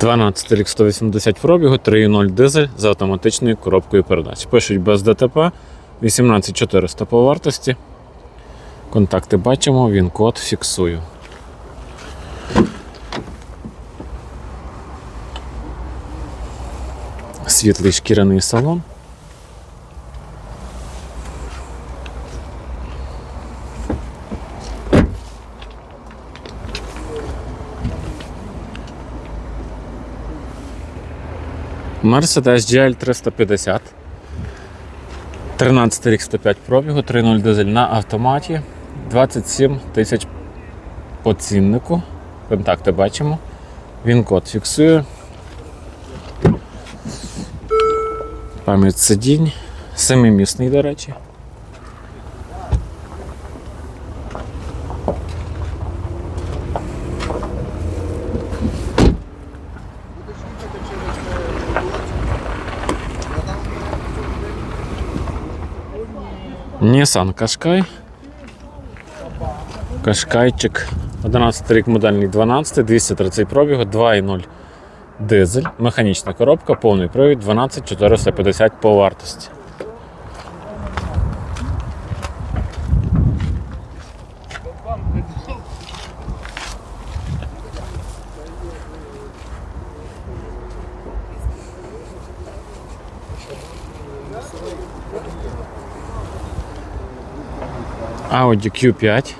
Дванадцятий рік 180 пробігу, 3.0 дизель з автоматичною коробкою передач. Пишуть без ДТП, 18400 по вартості. Контакти бачимо, він код фіксую. Світлий шкіряний салон. Mercedes GL 350. 13 рік 105 пробігу, 3.0 дизель на автоматі, 27 тисяч по ціннику. Контакти бачимо. Він код фіксує. Пам'ять сидінь. Семимісний, до речі. Nissan Qashqai. Кашкайчик. 11 рік модельний 12, 230 пробігу, 2,0 дизель, механічна коробка, повний привід, 12 450 по вартості. Audi Q5.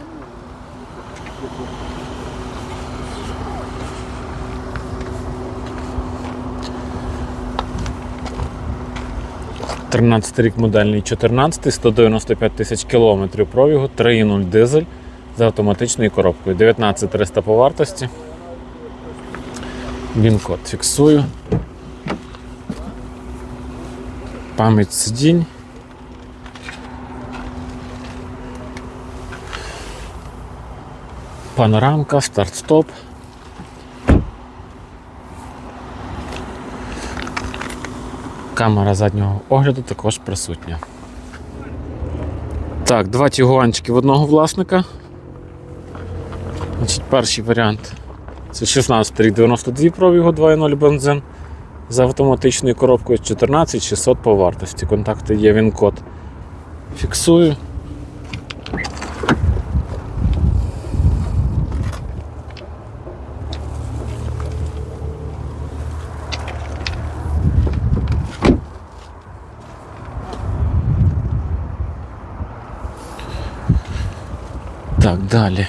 Тринадцятий рік модельний 14, 195 тисяч кілометрів пробігу, 3,0 дизель з автоматичною коробкою. 19300 по вартості. Він код фіксую. Пам'ять сидінь. Панорамка, старт-стоп. Камера заднього огляду також присутня. Так, два тігуанчики в одного власника. Значить, Перший варіант це 16 рік 92 пробігу 2.0 бензин з автоматичною коробкою 14 600 по вартості. Контакти є, він код. Фіксую. Так, далі.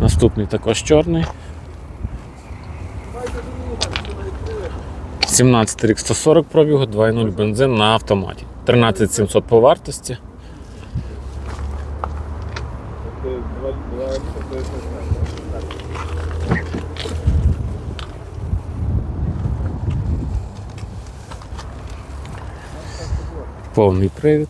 Наступний також чорний. 17 рік 140 пробігу, 2.0 бензин на автоматі. 13700 по вартості. Повний привід.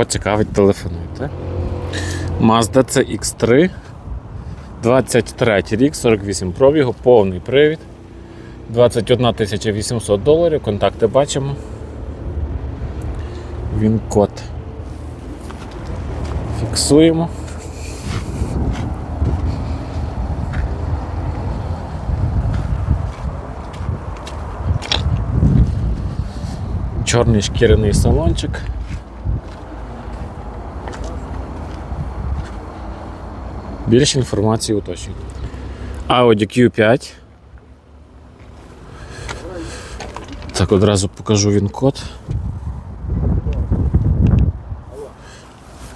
Кого цікавить, телефонуйте. Mazda CX3. 23 рік, 48 пробігу, повний привід. 21 800 доларів. Контакти бачимо. Він код. Фіксуємо. Чорний шкіряний салончик. Більше інформації уточнюйте. Audi Q5. Так, одразу покажу він код.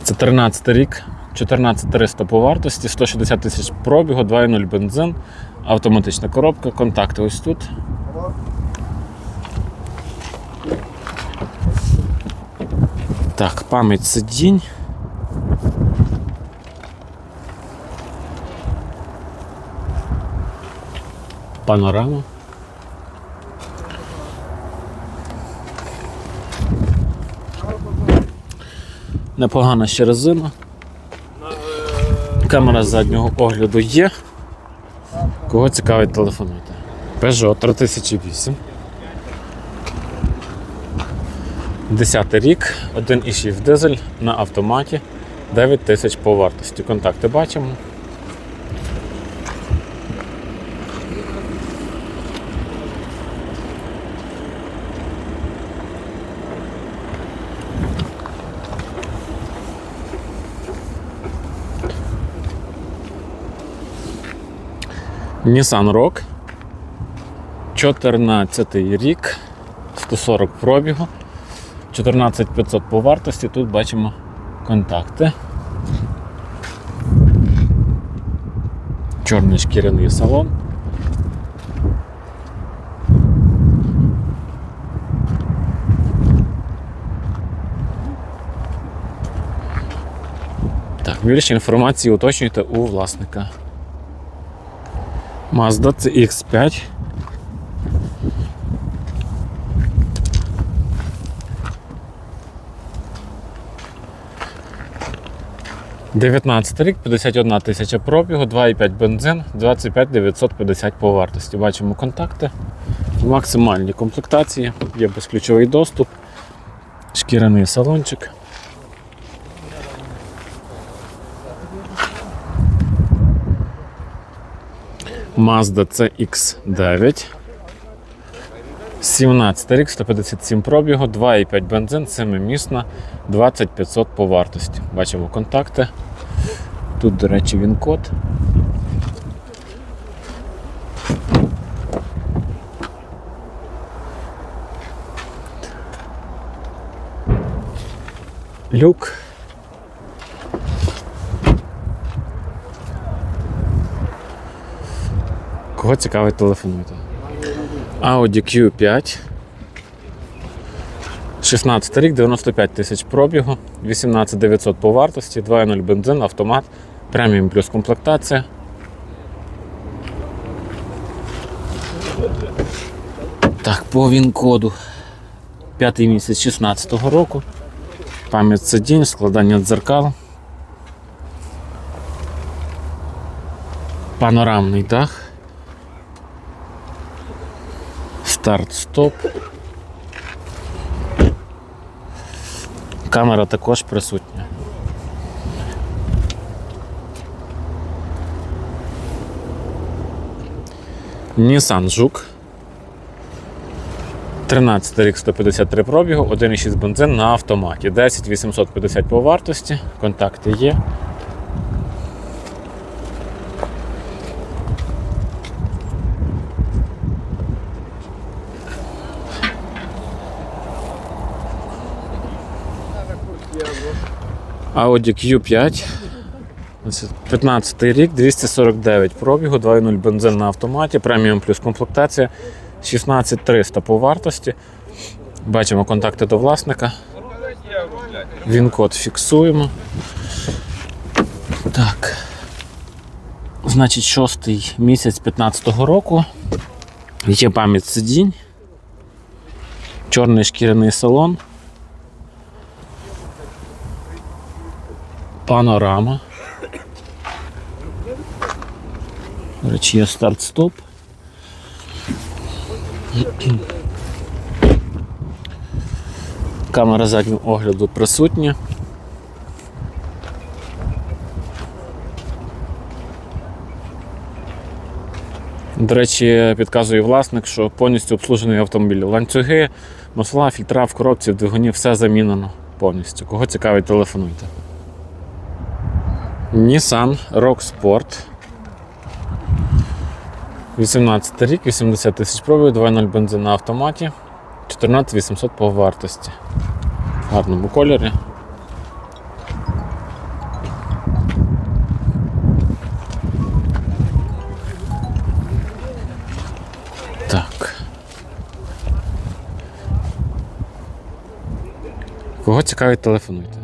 Це 13 рік, 14300 по вартості, 160 тисяч пробігу, 2.0 бензин, автоматична коробка, контакти ось тут. Так, пам'ять сидінь. Панорама. Непогана ще резина. Камера заднього огляду є. Кого цікавить, телефонуйте. Peugeot 3008. 10 рік, 1,6 дизель на автоматі, 9 тисяч по вартості. Контакти бачимо. Nissan Rock. 14 рік, 140 пробігу, 14500 по вартості. Тут бачимо контакти. Чорний шкіряний салон. Так, більше інформації уточнюйте у власника. Mazda CX5. Дев'ятнадцятий рік, 51 тисяча пробігу, 2,5 бензин, 25 950 по вартості. Бачимо контакти. В максимальній комплектації, є безключовий доступ, шкіряний салончик. Mazda CX9. 17 рік, 157 пробігу, 2,5 бензин, 7-місна, 2500 по вартості. Бачимо контакти. Тут, до речі, він код. Люк. Кого цікавить, телефонуйте. Audi Q5. 16 рік, 95 тисяч пробігу, 18 900 по вартості, 2.0 бензин, автомат, преміум плюс комплектація. Так, по він-коду. П'ятий місяць 16-го року. Пам'ять сидінь, складання дзеркал. Панорамний дах. Старт-стоп. Камера також присутня. Nissan Жук. 13 рік 153 пробігу, 1,6 бензин на автоматі. 10 850 по вартості. Контакти є. Audi Q5. 15 рік, 249 пробігу, 2.0 бензин на автоматі, преміум плюс комплектація 16300 по вартості. Бачимо контакти до власника. Він код фіксуємо. Так. Значить, шостий місяць 15-го року. Є пам'ять сидінь. Чорний шкіряний салон. Панорама. До речі, є старт-стоп. Камера заднього огляду присутня. До речі, підказує власник, що повністю обслужений автомобіль. Ланцюги, масла, фільтра в коробці, в двигуні все замінено повністю. Кого цікавить, телефонуйте. Nissan Rock Sport. 18 рік, 80 тисяч пробів, 2.0 бензин на автоматі. 14 800 по вартості. В гарному кольорі. Так. Кого цікавить, телефонуйте.